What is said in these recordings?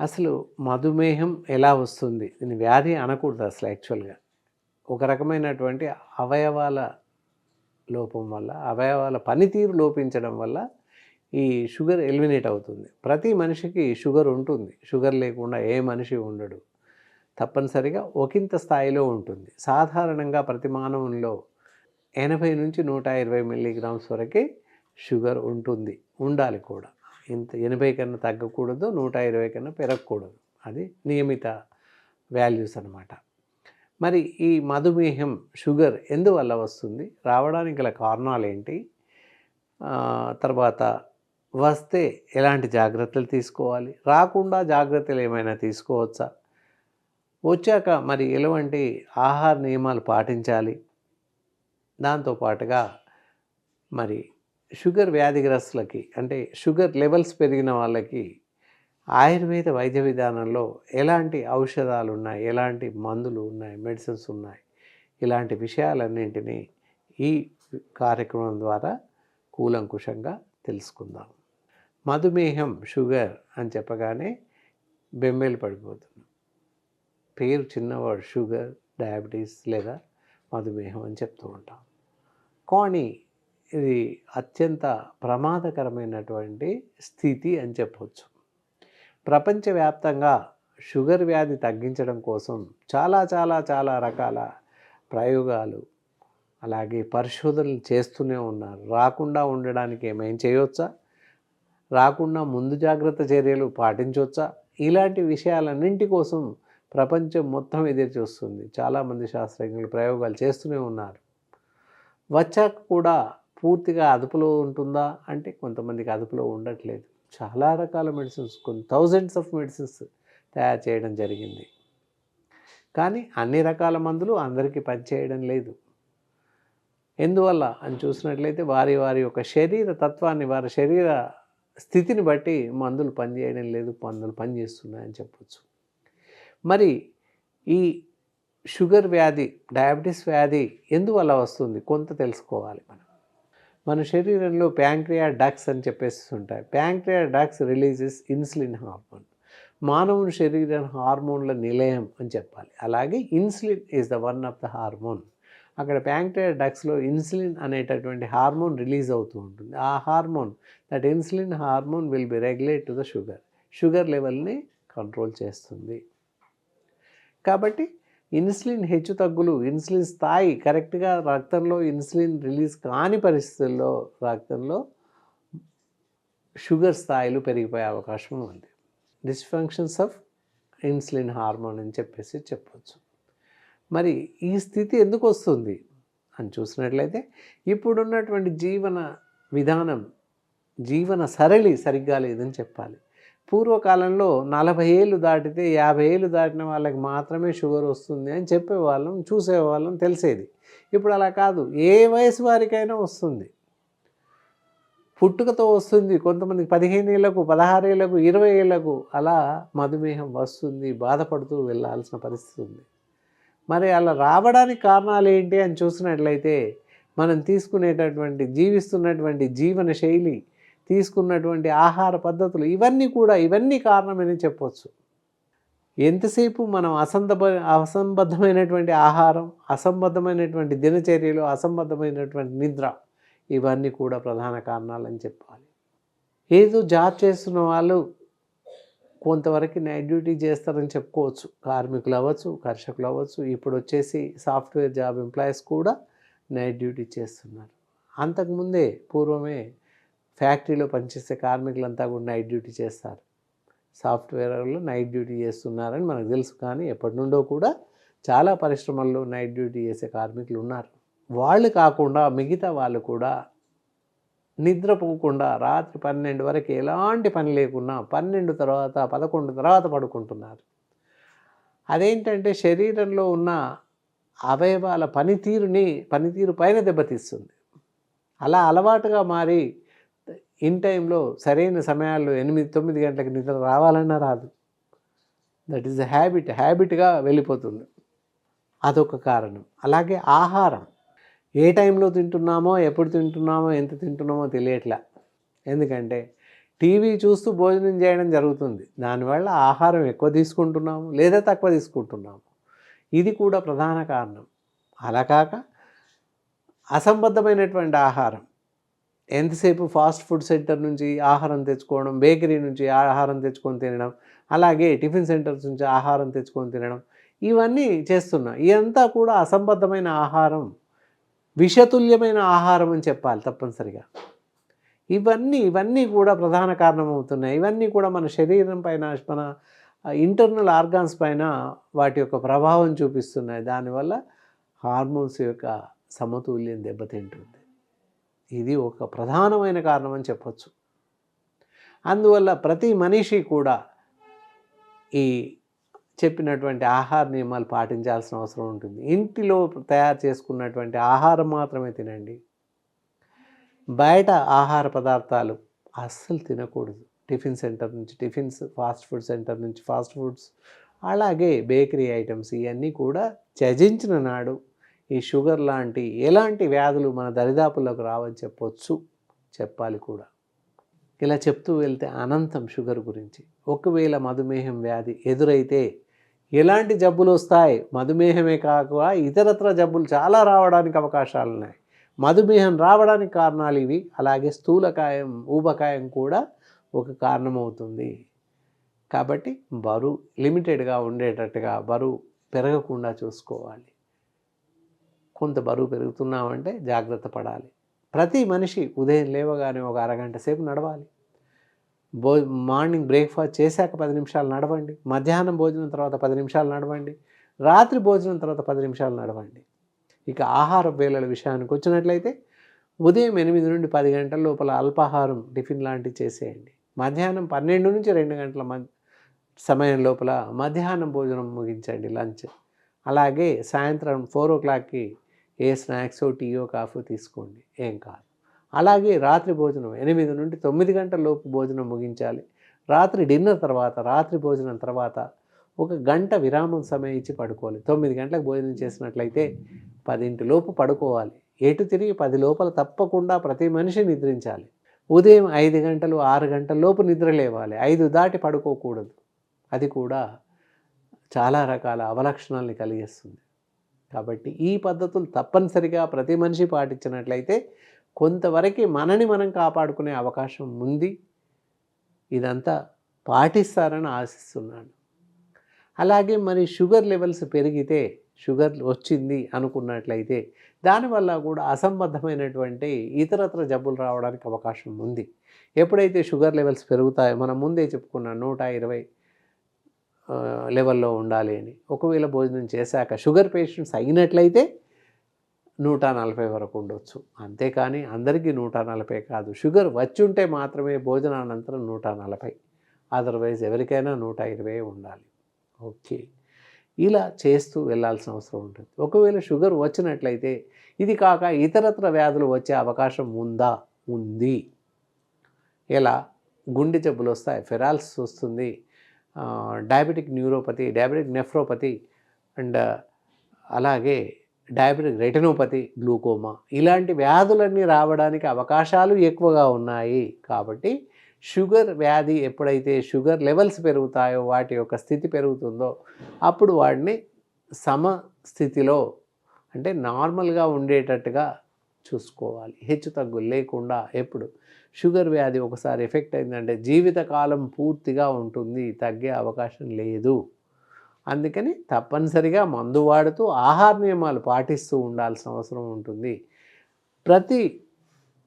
అసలు మధుమేహం ఎలా వస్తుంది? దీని వ్యాధి అనకూడదు అసలు యాక్చువల్గా. ఒక రకమైనటువంటి అవయవాల లోపం వల్ల అవయవాల పనితీరు లోపించడం వల్ల ఈ షుగర్ ఎలిమినేట్ అవుతుంది. ప్రతి మనిషికి షుగర్ ఉంటుంది. షుగర్ లేకుండా ఏ మనిషి ఉండడు. తప్పనిసరిగా ఒకంత స్థాయిలో ఉంటుంది. సాధారణంగా ప్రతి మానవుల్లో ఎనభై నుంచి నూట ఇరవై మిల్లీగ్రామ్స్ వరకే షుగర్ ఉంటుంది. ఉండాలి కూడా. ఇంత ఎనభై కన్నా తగ్గకూడదు నూట ఇరవై కన్నా పెరగకూడదు. అది నియమిత వాల్యూస్ అన్నమాట. మరి ఈ మధుమేహం షుగర్ ఎందువల్ల వస్తుంది? రావడానికి గల కారణాలు ఏంటి? తర్వాత వస్తే ఎలాంటి జాగ్రత్తలు తీసుకోవాలి? రాకుండా జాగ్రత్తలు ఏమైనా తీసుకోవచ్చా? వచ్చాక మరి ఎలాంటి ఆహార నియమాలు పాటించాలి? దాంతో పాటుగా మరి షుగర్ వ్యాధిగ్రస్తులకి అంటే షుగర్ లెవెల్స్ పెరిగిన వాళ్ళకి ఆయుర్వేద వైద్య విధానంలో ఎలాంటి ఔషధాలు ఉన్నాయి ఎలాంటి మందులు ఉన్నాయి మెడిసిన్స్ ఉన్నాయి ఇలాంటి విషయాలన్నింటినీ ఈ కార్యక్రమం ద్వారా కూలంకుషంగా తెలుసుకుందాం. మధుమేహం షుగర్ అని చెప్పగానే బెంబేలు పడిపోతున్నాం పేరు చిన్నవాడు షుగర్ డయాబెటీస్ లేదా మధుమేహం అని చెప్తూ ఉంటాం. కానీ ఇది అత్యంత ప్రమాదకరమైనటువంటి స్థితి అని చెప్పవచ్చు ప్రపంచవ్యాప్తంగా షుగర్ వ్యాధి తగ్గించడం కోసం చాలా చాలా చాలా రకాల ప్రయోగాలు అలాగే పరిశోధనలు చేస్తూనే ఉన్నారు. రాకుండా ఉండడానికి ఏమైనా చేయవచ్చా రాకుండా ముందు జాగ్రత్త చర్యలు పాటించవచ్చా ఇలాంటి విషయాలన్నింటి కోసం ప్రపంచం మొత్తం ఎదురు చూస్తుంది. చాలామంది శాస్త్రజ్ఞులు ప్రయోగాలు చేస్తూనే ఉన్నారు. వచ్చాక కూడా పూర్తిగా అదుపులో ఉంటుందా? అంటే కొంతమందికి అదుపులో ఉండట్లేదు. చాలా రకాల మెడిసిన్స్ కొన్ని థౌజండ్స్ ఆఫ్ మెడిసిన్స్ తయారు చేయడం జరిగింది. కానీ అన్ని రకాల మందులు అందరికీ పనిచేయడం లేదు. ఎందువల్ల? అని చూసినట్లయితే వారి వారి యొక్క శరీర తత్వాన్ని వారి శరీర స్థితిని బట్టి మందులు పనిచేయడం లేదు మందులు పనిచేస్తున్నాయని చెప్పచ్చు. మరి ఈ షుగర్ వ్యాధి డయాబెటీస్ వ్యాధి ఎందువల్ల వస్తుంది? కొంత తెలుసుకోవాలి మనం. మన శరీరంలో ప్యాంక్రియా డక్స్ అని చెప్పేసి ఉంటాయి. Pancreas ducts releases insulin hormone మానవుని శరీరం హార్మోన్ల నిలయం అని చెప్పాలి. అలాగే insulin is the one of the hormone అక్కడ ప్యాంక్రియా డక్స్లో ఇన్సులిన్ అనేటటువంటి హార్మోన్ రిలీజ్ అవుతూ ఉంటుంది. ఆ hormone that insulin hormone will be regulate to the sugar sugar లెవెల్ని కంట్రోల్ చేస్తుంది. కాబట్టి ఇన్సులిన్ హెచ్చు తగ్గులు ఇన్సులిన్ స్థాయి కరెక్ట్గా రక్తంలో ఇన్సులిన్ రిలీజ్ కాని పరిస్థితుల్లో రక్తంలో షుగర్ స్థాయిలు పెరిగిపోయే అవకాశం ఉంది. డిస్ఫంక్షన్స్ ఆఫ్ ఇన్సులిన్ హార్మోన్ అని చెప్పేసి చెప్పవచ్చు మరి ఈ స్థితి ఎందుకు వస్తుంది అని చూసినట్లయితే ఇప్పుడున్నటువంటి జీవన విధానం జీవన సరళి సరిగ్గా లేదని చెప్పాలి. పూర్వకాలంలో నలభై ఏళ్ళు దాటితే యాభై ఏళ్ళు దాటిన వాళ్ళకి మాత్రమే షుగర్ వస్తుంది అని చెప్పేవాళ్ళం చూసేవాళ్ళం తెలిసేది. ఇప్పుడు అలా కాదు. ఏ వయసు వారికైనా వస్తుంది. పుట్టుకతో వస్తుంది. కొంతమంది పదిహేను ఏళ్ళకు పదహారు ఇరవై ఏళ్ళకు అలా మధుమేహం వస్తుంది బాధపడుతూ వెళ్ళాల్సిన పరిస్థితి ఉంది. మరి అలా రావడానికి కారణాలు ఏంటి అని చూసినట్లయితే మనం తీసుకునేటటువంటి జీవిస్తున్నటువంటి జీవన శైలి తీసుకున్నటువంటి ఆహార పద్ధతులు ఇవన్నీ కూడా ఇవన్నీ కారణమని చెప్పవచ్చు ఎంతసేపు మనం అసంబ అసంబద్ధమైనటువంటి ఆహారం అసంబద్ధమైనటువంటి దినచర్యలు అసంబద్ధమైనటువంటి నిద్ర ఇవన్నీ కూడా ప్రధాన కారణాలని చెప్పాలి. ఏదో జాబ్ చేస్తున్న వాళ్ళు కొంతవరకు నైట్ డ్యూటీ చేస్తారని చెప్పుకోవచ్చు. కార్మికులు అవ్వచ్చు కర్షకులు అవ్వచ్చు ఇప్పుడు వచ్చేసి సాఫ్ట్వేర్ జాబ్ ఎంప్లాయీస్ కూడా నైట్ డ్యూటీ చేస్తున్నారు. అంతకుముందే పూర్వమే ఫ్యాక్టరీలో పనిచేసే కార్మికులంతా కూడా నైట్ డ్యూటీ చేస్తారు. సాఫ్ట్వేర్లో నైట్ డ్యూటీ చేస్తున్నారని మనకు తెలుసు కానీ ఎప్పటి నుండో కూడా చాలా పరిశ్రమల్లో నైట్ డ్యూటీ చేసే కార్మికులు ఉన్నారు. వాళ్ళు కాకుండా మిగతా వాళ్ళు కూడా నిద్రపోకుండా రాత్రి పన్నెండు వరకు ఎలాంటి పని లేకున్నా పన్నెండు తర్వాత పదకొండు తర్వాత పడుకుంటున్నారు. అదేంటంటే శరీరంలో ఉన్న అవయవాల పనితీరుని పనితీరు పైన దెబ్బతీస్తుంది. అలా అలవాటుగా మారి ఇన్ టైంలో సరైన సమయాల్లో ఎనిమిది తొమ్మిది గంటలకు నిద్ర రావాలన్నా రాదు. దట్ ఈస్ అ హ్యాబిట్ హ్యాబిట్గా వెళ్ళిపోతుంది. అదొక కారణం. అలాగే ఆహారం. ఏ టైంలో తింటున్నామో ఎప్పుడు తింటున్నామో ఎంత తింటున్నామో తెలియట్లే. ఎందుకంటే టీవీ చూస్తూ భోజనం చేయడం జరుగుతుంది. దానివల్ల ఆహారం ఎక్కువ తీసుకుంటున్నాము లేదా తక్కువ తీసుకుంటున్నాము. ఇది కూడా ప్రధాన కారణం. అలా కాక అసంబద్ధమైనటువంటి ఆహారం. ఎంతసేపు ఫాస్ట్ ఫుడ్ సెంటర్ నుంచి ఆహారం తెచ్చుకోవడం బేకరీ నుంచి ఆహారం తెచ్చుకొని తినడం అలాగే టిఫిన్ సెంటర్స్ నుంచి ఆహారం తెచ్చుకొని తినడం ఇవన్నీ చేస్తున్నా. ఇదంతా కూడా అసంబద్ధమైన ఆహారం విషతుల్యమైన ఆహారం అని చెప్పాలి తప్పనిసరిగా. ఇవన్నీ ఇవన్నీ కూడా ప్రధాన కారణమవుతున్నాయి. ఇవన్నీ కూడా మన శరీరం పైన మన ఇంటర్నల్ ఆర్గాన్స్ పైన వాటి యొక్క ప్రభావం చూపిస్తున్నాయి. దానివల్ల హార్మోన్స్ యొక్క సమతుల్యం దెబ్బతింటుంది. ఇది ఒక ప్రధానమైన కారణం అని చెప్పచ్చు. అందువల్ల ప్రతి మనిషి కూడా ఈ చెప్పినటువంటి ఆహార నియమాలు పాటించాల్సిన అవసరం ఉంటుంది. ఇంటిలో తయారు చేసుకున్నటువంటి ఆహారం మాత్రమే తినండి. బయట ఆహార పదార్థాలు అస్సలు తినకూడదు. టిఫిన్ సెంటర్ నుంచి టిఫిన్స్ ఫాస్ట్ ఫుడ్ సెంటర్ నుంచి ఫాస్ట్ ఫుడ్స్ అలాగే బేకరీ ఐటమ్స్ ఇవన్నీ కూడా త్యజించిన నాడు ఈ షుగర్ లాంటి ఎలాంటి వ్యాధులు మన దరిదాపుల్లోకి రావని చెప్పొచ్చు చెప్పాలి కూడా. ఇలా చెప్తూ వెళ్తే అనంతం షుగర్ గురించి. ఒకవేళ మధుమేహం వ్యాధి ఎదురైతే ఎలాంటి జబ్బులు వస్తాయి? మధుమేహమే కాక ఇతరత్ర జబ్బులు చాలా రావడానికి అవకాశాలు ఉన్నాయి. మధుమేహం రావడానికి కారణాలు ఇవి. అలాగే స్థూలకాయం ఊబకాయం కూడా ఒక కారణమవుతుంది. కాబట్టి బరువు లిమిటెడ్గా ఉండేటట్టుగా బరువు పెరగకుండా చూసుకోవాలి. కొంత బరువు పెరుగుతున్నామంటే జాగ్రత్త పడాలి. ప్రతి మనిషి ఉదయం లేవగానే ఒక అరగంట సేపు నడవాలి. భో మార్నింగ్ బ్రేక్ఫాస్ట్ చేశాక పది నిమిషాలు నడవండి. మధ్యాహ్నం భోజనం తర్వాత పది నిమిషాలు నడవండి. రాత్రి భోజనం తర్వాత పది నిమిషాలు నడవండి. ఇక ఆహార వేళల విషయానికి వచ్చినట్లయితే ఉదయం ఎనిమిది నుండి పది గంటల లోపల అల్పాహారం టిఫిన్ లాంటివి చేసేయండి. మధ్యాహ్నం పన్నెండు నుంచి రెండు గంటల మ సమయం లోపల మధ్యాహ్నం భోజనం ముగించండి లంచ్. అలాగే సాయంత్రం ఫోర్ ఓ క్లాక్కి ఏ స్నాక్స్ టీయో కాఫీ తీసుకోండి. ఏం కాదు. అలాగే రాత్రి భోజనం ఎనిమిది నుండి తొమ్మిది గంటల లోపు భోజనం ముగించాలి. రాత్రి డిన్నర్ తర్వాత రాత్రి భోజనం తర్వాత ఒక గంట విరామం సమయం ఇచ్చి పడుకోవాలి. తొమ్మిది గంటలకు భోజనం చేసినట్లయితే పదింటి లోపు పడుకోవాలి. ఎటు తిరిగి పది లోపల తప్పకుండా ప్రతి మనిషి నిద్రించాలి. ఉదయం ఐదు గంటలు ఆరు గంటల లోపు నిద్ర లేవాలి. ఐదు దాటి పడుకోకూడదు. అది కూడా చాలా రకాల అవలక్షణాలని కలిగిస్తుంది. కాబట్టి ఈ పద్ధతులు తప్పనిసరిగా ప్రతి మనిషి పాటించినట్లయితే కొంతవరకు మనని మనం కాపాడుకునే అవకాశం ఉంది. ఇదంతా పాటిస్తారని ఆశిస్తున్నాను. అలాగే మరి షుగర్ లెవెల్స్ పెరిగితే షుగర్ వచ్చింది అనుకున్నట్లయితే దానివల్ల కూడా అసంబద్ధమైనటువంటి ఇతరత్ర జబ్బులు రావడానికి అవకాశం ఉంది. ఎప్పుడైతే షుగర్ లెవెల్స్ పెరుగుతాయో మనం ముందే చెప్పుకున్న నూట ఇరవై లెవెల్లో ఉండాలి అని. ఒకవేళ భోజనం చేశాక షుగర్ పేషెంట్స్ అయినట్లయితే నూట నలభై వరకు ఉండొచ్చు. అంతేకాని అందరికీ నూట నలభై కాదు. షుగర్ వచ్చి ఉంటే మాత్రమే భోజనానంతరం నూట నలభై. అదర్వైజ్ ఎవరికైనా నూట ఇరవై ఉండాలి. ఓకే. ఇలా చేస్తూ వెళ్ళాల్సిన అవసరం ఉంటుంది. ఒకవేళ షుగర్ వచ్చినట్లయితే ఇది కాక ఇతరత్ర వ్యాధులు వచ్చే అవకాశం ఉందా? ఉంది. ఎలా? గుండె జబ్బులు వస్తాయి. ఫెరాల్స్ వస్తుంది. Diabetic neuropathy diabetic nephropathy and అలాగే డయాబెటిక్ రెటినోపతి గ్లూకోమా ఇలాంటి వ్యాధులన్నీ రావడానికి అవకాశాలు ఎక్కువగా ఉన్నాయి కాబట్టి షుగర్ వ్యాధి ఎప్పుడైతే షుగర్ లెవెల్స్ పెరుగుతాయో వాటి యొక్క స్థితి పెరుగుతుందో అప్పుడు వాడిని సమస్థితిలో అంటే నార్మల్గా ఉండేటట్టుగా చూసుకోవాలి. హెచ్చు తగ్గులు లేకుండా ఎప్పుడు? షుగర్ వ్యాధి ఒకసారి ఎఫెక్ట్ అయిందంటే జీవితకాలం పూర్తిగా ఉంటుంది. తగ్గే అవకాశం లేదు. అందుకని తప్పనిసరిగా మందు వాడుతూ ఆహార నియమాలు పాటిస్తూ ఉండాల్సిన అవసరం ఉంటుంది. ప్రతి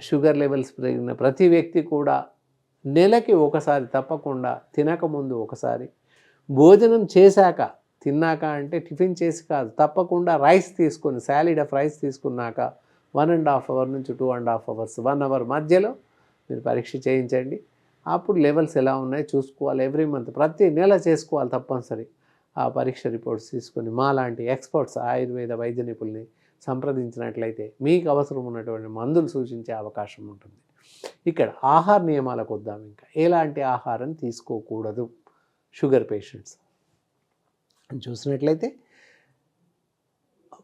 షుగర్ లెవెల్స్ పెరిగిన ప్రతి వ్యక్తి కూడా నెలకి ఒకసారి తప్పకుండా తినకముందు ఒకసారి భోజనం చేశాక తిన్నాక అంటే టిఫిన్ చేసి కాదు తప్పకుండా రైస్ తీసుకొని శాలిడ్ ఆఫ్ రైస్ తీసుకున్నాక వన్ అండ్ హాఫ్ అవర్ నుంచి two and half hours one hour మధ్యలో మీరు పరీక్ష చేయించండి. అప్పుడు లెవెల్స్ ఎలా ఉన్నాయో చూసుకోవాలి ఎవ్రీ మంత్ ప్రతి నెల చేసుకోవాలి తప్పనిసరి. ఆ పరీక్ష రిపోర్ట్స్ తీసుకొని మా లాంటి ఎక్స్పర్ట్స్ ఆయుర్వేద వైద్య నిపుణుల్ని సంప్రదించినట్లయితే మీకు అవసరం ఉన్నటువంటి మందులు సూచించే అవకాశం ఉంటుంది. ఇక్కడ ఆహార నియమాలకు వద్దాం ఇంకా. ఎలాంటి ఆహారం తీసుకోకూడదు? Sugar patients. చూసినట్లయితే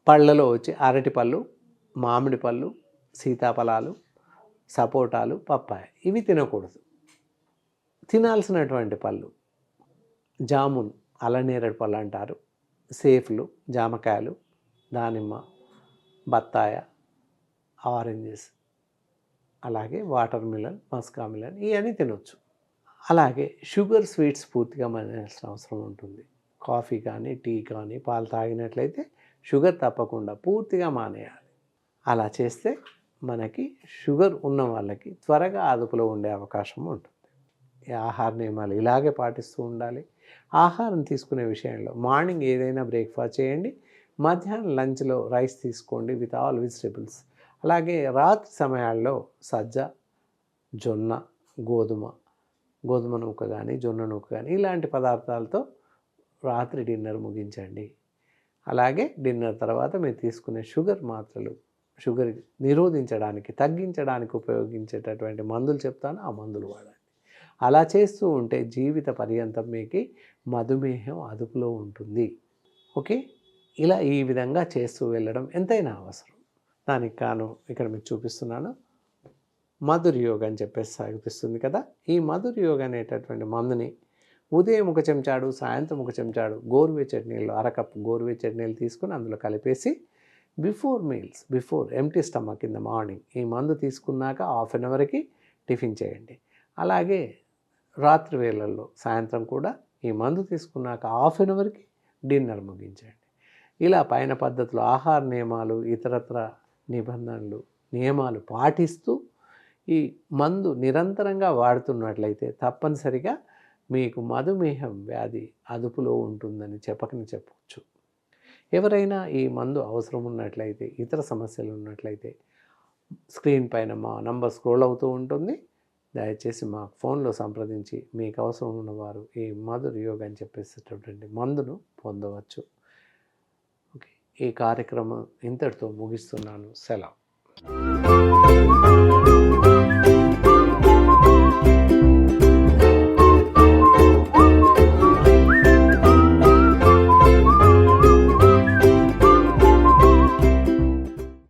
పళ్ళలో వచ్చి అరటిపళ్ళు మామిడి పళ్ళు సీతాఫలాలు సపోటాలు పప్పాయ ఇవి తినకూడదు. తినాల్సినటువంటి పళ్ళు జామున్ అలనేరడు పళ్ళు అంటారు. సేఫ్లు జామకాయలు దానిమ్మ బత్తాయ ఆరెంజెస్ అలాగే వాటర్ మిలన్ మస్కా మిలన్ ఇవన్నీ తినొచ్చు. అలాగే షుగర్ స్వీట్స్ పూర్తిగా మానేయాల్సిన అవసరం ఉంటుంది. కాఫీ కానీ టీ కానీ పాలు తాగినట్లయితే షుగర్ తప్పకుండా పూర్తిగా మానేయాలి. అలా చేస్తే మనకి షుగర్ ఉన్న వాళ్ళకి త్వరగా అదుపులో ఉండే అవకాశం ఉంటుంది. ఈ ఆహార నియమాలు ఇలాగే పాటిస్తూ ఉండాలి. ఆహారం తీసుకునే విషయంలో మార్నింగ్ ఏదైనా బ్రేక్ఫాస్ట్ చేయండి మధ్యాహ్నం లంచ్లో రైస్ తీసుకోండి విత్ ఆల్ వెజిటేబుల్స్. అలాగే రాత్రి సమయాల్లో సజ్జ జొన్న గోధుమ గోధుమ నూక కానీ జొన్న నూక కానీ ఇలాంటి పదార్థాలతో రాత్రి డిన్నర్ ముగించండి. అలాగే డిన్నర్ తర్వాత మీరు తీసుకునే షుగర్ మాత్రలు షుగర్ నిరోధించడానికి తగ్గించడానికి ఉపయోగించేటటువంటి మందులు చెప్తాను ఆ మందులు వాడండి. అలా చేస్తూ ఉంటే జీవిత పర్యంతం మీకు మధుమేహం అదుపులో ఉంటుంది. ఓకే? ఇలా ఈ విధంగా చేస్తూ వెళ్ళడం ఎంతైనా అవసరం. దానికి కాను ఇక్కడ మీకు చూపిస్తున్నాను. మధుర్యోగ అని చెప్పేసి సాగిపిస్తుంది కదా? ఈ మధుర్యోగ అనేటటువంటి మందుని ఉదయం ఒక చెంచాడు సాయంత్రం ఒక చెంచాడు గోరువెచ్చటి నీళ్ళు అరకప్పు గోరువెచ్చటి నీళ్ళు తీసుకుని అందులో కలిపేసి before meals before empty stomach కింద మార్నింగ్. ఈ మందు తీసుకున్నాక హాఫ్ అన్ అవర్కి టిఫిన్ చేయండి. అలాగే రాత్రి వేళల్లో సాయంత్రం కూడా ఈ మందు తీసుకున్నాక హాఫ్ అన్ అవర్కి డిన్నర్ ముగించండి. ఇలా పైన పద్ధతులు ఆహార నియమాలు ఇతరత్ర నిబంధనలు నియమాలు పాటిస్తూ ఈ మందు నిరంతరంగా వాడుతున్నట్లయితే తప్పనిసరిగా మీకు మధుమేహం వ్యాధి అదుపులో ఉంటుందని చెప్పకని చెప్పవచ్చు ఎవరైనా ఈ మందు అవసరం ఉన్నట్లయితే ఇతర సమస్యలు ఉన్నట్లయితే స్క్రీన్ పైన మా నంబర్ స్క్రోల్ అవుతూ ఉంటుంది. దయచేసి మా ఫోన్లో సంప్రదించి మీకు అవసరం ఉన్నవారు ఈ మధుర యోగ అని చెప్పేసేటటువంటి మందును పొందవచ్చు. ఓకే ఈ కార్యక్రమం ఇంతటితో ముగిస్తున్నాను. సెలవు.